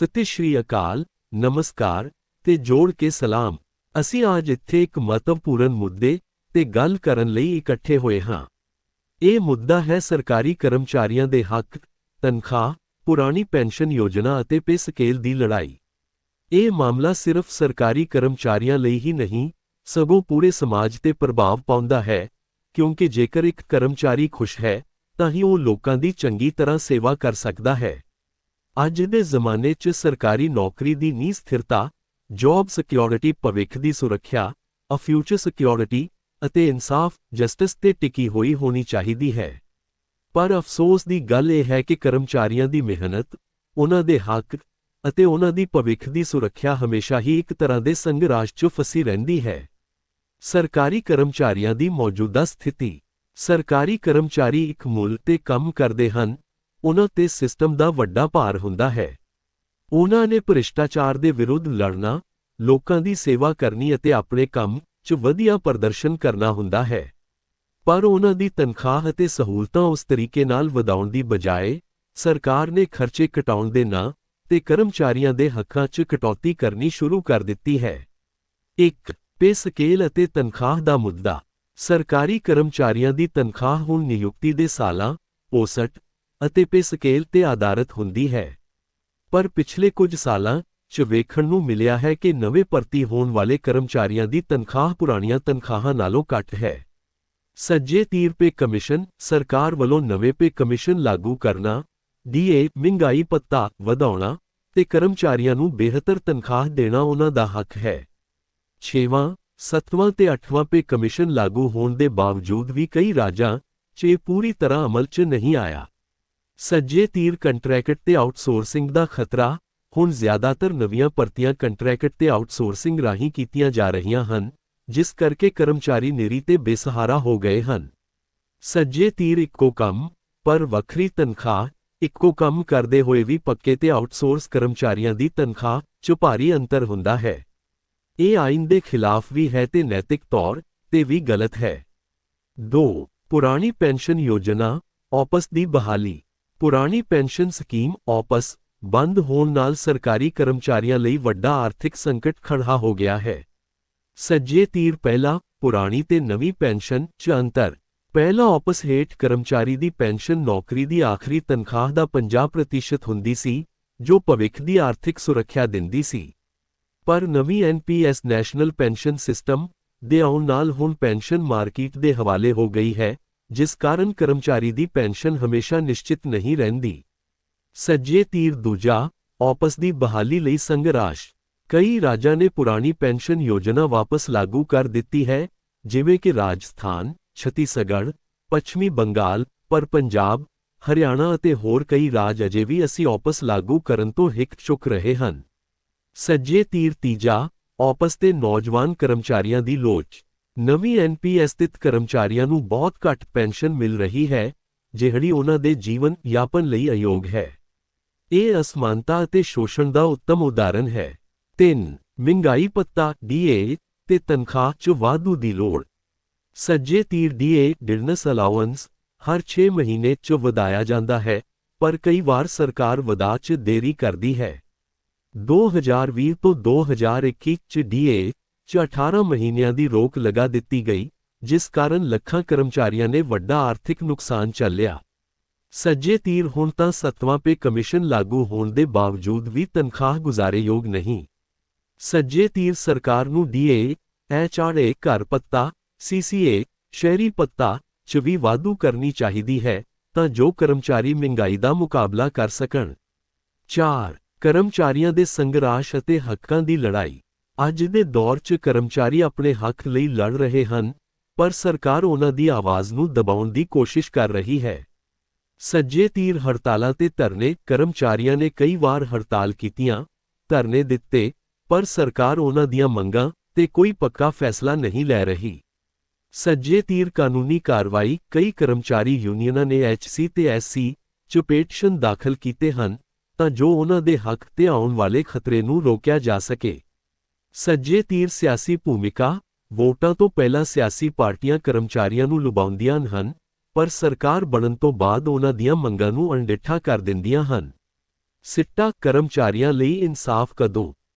ਸਤਿ ਸ਼੍ਰੀ ਅਕਾਲ, ਨਮਸਕਾਰ ਤੇ ਜੋੜ ਕੇ ਸਲਾਮ। ਅਸੀਂ ਅੱਜ ਇੱਥੇ ਇੱਕ ਮਹੱਤਵਪੂਰਨ ਮੁੱਦੇ ਤੇ ਗੱਲ ਕਰਨ ਲਈ ਇਕੱਠੇ ਹੋਏ ਹਾਂ। ਇਹ ਮੁੱਦਾ ਹੈ ਸਰਕਾਰੀ ਕਰਮਚਾਰੀਆਂ ਦੇ ਹੱਕ, ਤਨਖਾਹ, ਪੁਰਾਣੀ ਪੈਨਸ਼ਨ ਯੋਜਨਾ ਅਤੇ ਪੇ ਸਕੇਲ ਦੀ ਲੜਾਈ। ਇਹ ਮਾਮਲਾ ਸਿਰਫ ਸਰਕਾਰੀ ਕਰਮਚਾਰੀਆਂ ਲਈ ਹੀ ਨਹੀਂ, ਸਗੋਂ ਪੂਰੇ ਸਮਾਜ ਤੇ ਪ੍ਰਭਾਵ ਪਾਉਂਦਾ ਹੈ, ਕਿਉਂਕਿ ਜੇਕਰ ਇੱਕ ਕਰਮਚਾਰੀ ਖੁਸ਼ ਹੈ, ਤਾਂ ਹੀ ਉਹ ਲੋਕਾਂ ਦੀ ਚੰਗੀ ਤਰ੍ਹਾਂ ਸੇਵਾ ਕਰ ਸਕਦਾ ਹੈ। ਅੱਜ ਦੇ ਜ਼ਮਾਨੇ 'ਚ ਸਰਕਾਰੀ ਨੌਕਰੀ ਦੀ ਨੀਂਹ ਸਥਿਰਤਾ ਜੌਬ ਸਿਕਿਉਰਿਟੀ ਭਵਿੱਖ ਦੀ ਸੁਰੱਖਿਆ ਅ ਫਿਊਚਰ ਸਿਕਿਉਰਿਟੀ ਅਤੇ ਇਨਸਾਫ ਜਸਟਿਸ ਤੇ ਟਿਕੀ ਹੋਈ ਹੋਣੀ ਚਾਹੀਦੀ ਹੈ। ਪਰ ਅਫਸੋਸ ਦੀ ਗੱਲ ਇਹ ਹੈ ਕਿ ਕਰਮਚਾਰੀਆਂ ਦੀ ਮਿਹਨਤ, ਉਹਨਾਂ ਦੇ ਹੱਕ ਅਤੇ ਉਹਨਾਂ ਦੀ ਭਵਿੱਖ ਦੀ ਸੁਰੱਖਿਆ ਹਮੇਸ਼ਾ ਹੀ ਇੱਕ ਤਰ੍ਹਾਂ ਦੇ ਸੰਘਰਸ਼ 'ਚ ਫਸੀ ਰਹਿੰਦੀ ਹੈ। ਸਰਕਾਰੀ ਕਰਮਚਾਰੀਆਂ ਦੀ ਮੌਜੂਦਾ ਸਥਿਤੀ, ਸਰਕਾਰੀ ਕਰਮਚਾਰੀ ਇੱਕ ਮੁੱਲ ਤੇ ਕੰਮ ਕਰਦੇ ਹਨ ਉਹਨਾਂ ਤੇ ਸਿਸਟਮ ਦਾ ਵੱਡਾ ਭਾਰ ਹੁੰਦਾ ਹੈ। ਉਹਨਾਂ ਨੇ ਭ੍ਰਿਸ਼ਟਾਚਾਰ ਦੇ ਵਿਰੁੱਧ ਲੜਨਾ, ਲੋਕਾਂ ਦੀ ਸੇਵਾ ਕਰਨੀ ਅਤੇ ਆਪਣੇ ਕੰਮ 'ਚ ਵਧੀਆ ਪ੍ਰਦਰਸ਼ਨ ਕਰਨਾ ਹੁੰਦਾ ਹੈ। ਪਰ ਉਹਨਾਂ ਦੀ ਤਨਖਾਹ ਅਤੇ ਸਹੂਲਤਾਂ ਉਸ ਤਰੀਕੇ ਨਾਲ ਵਧਾਉਣ ਦੀ ਬਜਾਏ ਸਰਕਾਰ ਨੇ ਖਰਚੇ ਘਟਾਉਣ ਦੇ ਨਾਂ ਤੇ ਕਰਮਚਾਰੀਆਂ ਦੇ ਹੱਕਾਂ 'ਚ ਕਟੌਤੀ ਕਰਨੀ ਸ਼ੁਰੂ ਕਰ ਦਿੱਤੀ ਹੈ। 1 ਪੇ ਸਕੇਲ ਅਤੇ ਤਨਖਾਹ ਦਾ ਮੁੱਦਾ। ਸਰਕਾਰੀ ਕਰਮਚਾਰੀਆਂ ਦੀ ਤਨਖਾਹ ਹੁਣ ਨਿਯੁਕਤੀ ਦੇ ਸਾਲਾਂ ਔਸਤ ਅਤੇ ਪੇ ਸਕੇਲ ਤੇ ਆਧਾਰਿਤ ਹੁੰਦੀ ਹੈ। ਪਰ ਪਿਛਲੇ ਕੁਝ ਸਾਲਾਂ 'ਚ ਵੇਖਣ ਨੂੰ ਮਿਲਿਆ ਹੈ ਕਿ ਨਵੇਂ ਭਰਤੀ ਹੋਣ ਵਾਲੇ ਕਰਮਚਾਰੀਆਂ ਦੀ ਤਨਖਾਹ ਪੁਰਾਣੀਆਂ ਤਨਖਾਹਾਂ ਨਾਲੋਂ ਘੱਟ ਹੈ। ਸੱਜੇ ਤੀਰ ਪੇ ਕਮਿਸ਼ਨ ਸਰਕਾਰ ਵੱਲੋਂ ਨਵੇਂ ਪੇ ਕਮਿਸ਼ਨ ਲਾਗੂ ਕਰਨਾ, ਡੀਏ ਮਹਿੰਗਾਈ ਪੱਤਾ ਵਧਾਉਣਾ ਤੇ ਕਰਮਚਾਰੀਆਂ ਨੂੰ ਬਿਹਤਰ ਤਨਖਾਹ ਦੇਣਾ ਉਹਨਾਂ ਦਾ ਹੱਕ ਹੈ। 6ਵਾਂ 7ਵਾਂ ਤੇ 8ਵਾਂ ਪੇ ਕਮਿਸ਼ਨ ਲਾਗੂ ਹੋਣ ਦੇ ਬਾਵਜੂਦ ਵੀ ਕਈ ਰਾਜਾਂ 'ਚ ਇਹ ਪੂਰੀ ਤਰ੍ਹਾਂ ਅਮਲ 'ਚ ਨਹੀਂ ਆਇਆ। ਸੱਜੇ ਤੀਰ ਕੰਟਰੈਕਟ ਤੇ ਆਊਟਸੋਰਸਿੰਗ ਦਾ ਖਤਰਾ, ਹੁਣ ਜ਼ਿਆਦਾਤਰ ਨਵੀਆਂ ਭਰਤੀਆਂ ਕੰਟਰੈਕਟ ਤੇ ਆਊਟਸੋਰਸਿੰਗ ਰਾਹੀਂ ਕੀਤੀਆਂ ਜਾ ਰਹੀਆਂ ਹਨ, ਜਿਸ ਕਰਕੇ ਕਰਮਚਾਰੀ ਨਿਰੀ ਤੇ ਬੇਸਹਾਰਾ ਹੋ ਗਏ ਹਨ। ਸੱਜੇ ਤੀਰ ਇੱਕੋ ਕੰਮ, ਪਰ ਵੱਖਰੀ ਤਨਖਾਹ, ਇੱਕੋ ਕੰਮ ਕਰਦੇ ਹੋਏ ਵੀ ਪੱਕੇ ਤੇ ਆਊਟਸੋਰਸ ਕਰਮਚਾਰੀਆਂ ਦੀ ਤਨਖਾਹ 'ਚ ਭਾਰੀ ਅੰਤਰ ਹੁੰਦਾ ਹੈ। ਇਹ ਆਇਨ ਦੇ ਖਿਲਾਫ ਵੀ ਹੈ ਤੇ ਨੈਤਿਕ ਤੌਰ ਤੇ ਵੀ ਗਲਤ ਹੈ। 2 ਪੁਰਾਣੀ ਪੈਨਸ਼ਨ ਯੋਜਨਾ ਆਪਸ ਦੀ ਬਹਾਲੀ। ਪੁਰਾਣੀ ਪੈਨਸ਼ਨ ਸਕੀਮ ਆਪਸ ਬੰਦ ਹੋਣ ਨਾਲ ਸਰਕਾਰੀ ਕਰਮਚਾਰੀਆਂ ਲਈ ਵੱਡਾ ਆਰਥਿਕ ਸੰਕਟ ਖੜਾ ਹੋ ਗਿਆ ਹੈ। ਸੱਜੇ ਤੀਰ ਪਹਿਲਾ, ਪੁਰਾਣੀ ਤੇ ਨਵੀਂ ਪੈਨਸ਼ਨ 'ਚ ਅੰਤਰ। ਪਹਿਲਾ ਆਪਸ ਹੇਠ ਕਰਮਚਾਰੀ ਦੀ ਪੈਨਸ਼ਨ ਨੌਕਰੀ ਦੀ ਆਖਰੀ ਤਨਖਾਹ ਦਾ 50% ਹੁੰਦੀ ਸੀ, ਜੋ ਭਵਿੱਖ ਦੀ ਆਰਥਿਕ ਸੁਰੱਖਿਆ ਦਿੰਦੀ ਸੀ। ਪਰ ਨਵੀਂ ਐਨਪੀਐਸ ਨੈਸ਼ਨਲ ਪੈਨਸ਼ਨ ਸਿਸਟਮ ਦੇ ਆਉਣ ਨਾਲ ਹੁਣ ਪੈਨਸ਼ਨ ਮਾਰਕੀਟ ਦੇ ਹਵਾਲੇ ਹੋ ਗਈ ਹੈ ਜਿਸ ਕਾਰਨ ਕਰਮਚਾਰੀ ਦੀ ਪੈਨਸ਼ਨ ਹਮੇਸ਼ਾ ਨਿਸ਼ਚਿਤ ਨਹੀਂ ਰਹਿੰਦੀ ਸੱਜੇ ਤੀਰ ਦੂਜਾ ਆਪਸ ਦੀ ਬਹਾਲੀ ਲਈ ਸੰਘਰਸ਼ ਕਈ ਰਾਜਾਂ ਨੇ ਪੁਰਾਣੀ ਪੈਨਸ਼ਨ ਯੋਜਨਾ ਵਾਪਸ ਲਾਗੂ ਕਰ ਦਿੱਤੀ ਹੈ ਜਿਵੇਂ ਕਿ ਰਾਜਸਥਾਨ ਛੱਤੀਸਗੜ੍ਹ ਪੱਛਮੀ ਬੰਗਾਲ ਪਰ ਪੰਜਾਬ ਹਰਿਆਣਾ ਅਤੇ ਹੋਰ ਕਈ ਰਾਜ ਅਜੇ ਵੀ ਅਸੀਂ ਆਪਸ ਲਾਗੂ ਕਰਨ ਤੋਂ ਹਿੱਕ ਚੁੱਕ ਰਹੇ ਹਨ ਸੱਜੇ ਤੀਰ ਤੀਜਾ ਆਪਸ ਤੇ ਨੌਜਵਾਨ ਕਰਮਚਾਰੀਆਂ ਦੀ ਲੋਚ ਨਵੀਂ ਐਨਪੀਐਸ ਸਥਿਤ ਕਰਮਚਾਰੀਆਂ ਨੂੰ ਬਹੁਤ ਘੱਟ ਪੈਨਸ਼ਨ ਮਿਲ ਰਹੀ ਹੈ, ਜਿਹੜੀ ਉਹਨਾਂ ਦੇ ਜੀਵਨ ਯਾਪਨ ਲਈ ਅਯੋਗ ਹੈ। ਇਹ ਅਸਮਾਨਤਾ ਅਤੇ ਸ਼ੋਸ਼ਣ ਦਾ ਉੱਤਮ ਉਦਾਹਰਨ ਹੈ। 3 ਮਹਿੰਗਾਈ ਪੱਤਾ ਡੀਏ ਤੇ ਤਨਖਾਹ 'ਚ ਵਾਧੂ ਦੀ ਲੋੜ। ਸੱਜੇ ਤੀਰ ਡੀਏ ਡਿਡਨਸ ਅਲਾਉੈਂਸ ਹਰ 6 ਮਹੀਨੇ 'ਚ ਵਧਾਇਆ ਜਾਂਦਾ ਹੈ, ਪਰ ਕਈ ਵਾਰ ਸਰਕਾਰ ਵਧਾ 'ਚ ਦੇਰੀ ਕਰਦੀ ਹੈ। 2020 ਤੋਂ 2021 'ਚ ਡੀਏ 'ਚ 18 ਮਹੀਨਿਆਂ ਦੀ ਰੋਕ ਲਗਾ ਦਿੱਤੀ ਗਈ, ਜਿਸ ਕਾਰਨ ਲੱਖਾਂ ਕਰਮਚਾਰੀਆਂ ਨੇ ਵੱਡਾ ਆਰਥਿਕ ਨੁਕਸਾਨ ਚੱਲਿਆ ਸੱਜੇ ਤੀਰ ਹੁਣ ਤਾਂ ਸੱਤਵਾਂ ਪੇ ਕਮਿਸ਼ਨ ਲਾਗੂ ਹੋਣ ਦੇ ਬਾਵਜੂਦ ਵੀ ਤਨਖਾਹ ਗੁਜ਼ਾਰੇਯੋਗ ਨਹੀਂ। ਸੱਜੇ ਤੀਰ ਸਰਕਾਰ ਨੂੰ ਡੀਏ ਐਚਆਰਏ ਘਰ ਪੱਤਾ ਸੀਸੀਏ ਸ਼ਹਿਰੀ ਪੱਤਾ, ਚ ਵੀ ਵਾਧੂ ਕਰਨੀ ਚਾਹੀਦੀ ਹੈ, ਤਾਂ ਜੋ ਕਰਮਚਾਰੀ ਮਹਿੰਗਾਈ ਦਾ ਮੁਕਾਬਲਾ ਕਰ ਸਕਣ। 4 ਕਰਮਚਾਰੀਆਂ ਦੇ ਸੰਘਰਸ਼ ਅਤੇ ਹੱਕਾਂ ਦੀ ਲੜਾਈ। ਅੱਜ ਦੇ ਦੌਰ 'ਚ ਕਰਮਚਾਰੀ ਆਪਣੇ ਹੱਕ ਲਈ ਲੜ ਰਹੇ ਹਨ, ਪਰ ਸਰਕਾਰ ਉਹਨਾਂ ਦੀ ਆਵਾਜ਼ ਨੂੰ ਦਬਾਉਣ ਦੀ ਕੋਸ਼ਿਸ਼ ਕਰ ਰਹੀ ਹੈ। ਸੱਜੇ ਤੀਰ ਹੜਤਾਲਾਂ ਤੇ ਧਰਨੇ, ਕਰਮਚਾਰੀਆਂ ਨੇ ਕਈ ਵਾਰ ਹੜਤਾਲ ਕੀਤੀਆਂ, ਧਰਨੇ ਦਿੱਤੇ, ਪਰ ਸਰਕਾਰ ਉਹਨਾਂ ਦੀਆਂ ਮੰਗਾਂ ਤੇ ਕੋਈ ਪੱਕਾ ਫੈਸਲਾ ਨਹੀਂ ਲੈ ਰਹੀ। ਸੱਜੇ ਤੀਰ ਕਾਨੂੰਨੀ ਕਾਰਵਾਈ, ਕਈ ਕਰਮਚਾਰੀ ਯੂਨੀਅਨਾਂ ਨੇ ਐਚਸੀ ਤੇ ਐਸਸੀ ਚ ਪੇਟੀਸ਼ਨ ਦਾਖਲ ਕੀਤੇ ਹਨ, ਤਾਂ ਜੋ ਉਹਨਾਂ ਦੇ ਹੱਕ ਤੇ ਆਉਣ ਵਾਲੇ ਖਤਰੇ ਨੂੰ ਰੋਕਿਆ ਜਾ ਸਕੇ। ਸੱਜੇ ਤੀਰ ਸਿਆਸੀ ਭੂਮਿਕਾ, ਵੋਟਾਂ ਤੋਂ ਪਹਿਲਾਂ ਸਿਆਸੀ ਪਾਰਟੀਆਂ ਕਰਮਚਾਰੀਆਂ ਨੂੰ ਲੁਭਾਉਂਦੀਆਂ ਹਨ, ਪਰ ਸਰਕਾਰ ਬਣਨ ਤੋਂ ਬਾਅਦ ਉਹਨਾਂ ਦੀਆਂ ਮੰਗਾਂ ਨੂੰ ਅਣਡਿੱਠਾ ਕਰ ਦਿੰਦੀਆਂ ਹਨ। ਸਿੱਟਾ ਕਰਮਚਾਰੀਆਂ ਲਈ ਇਨਸਾਫ ਕਦੋਂ?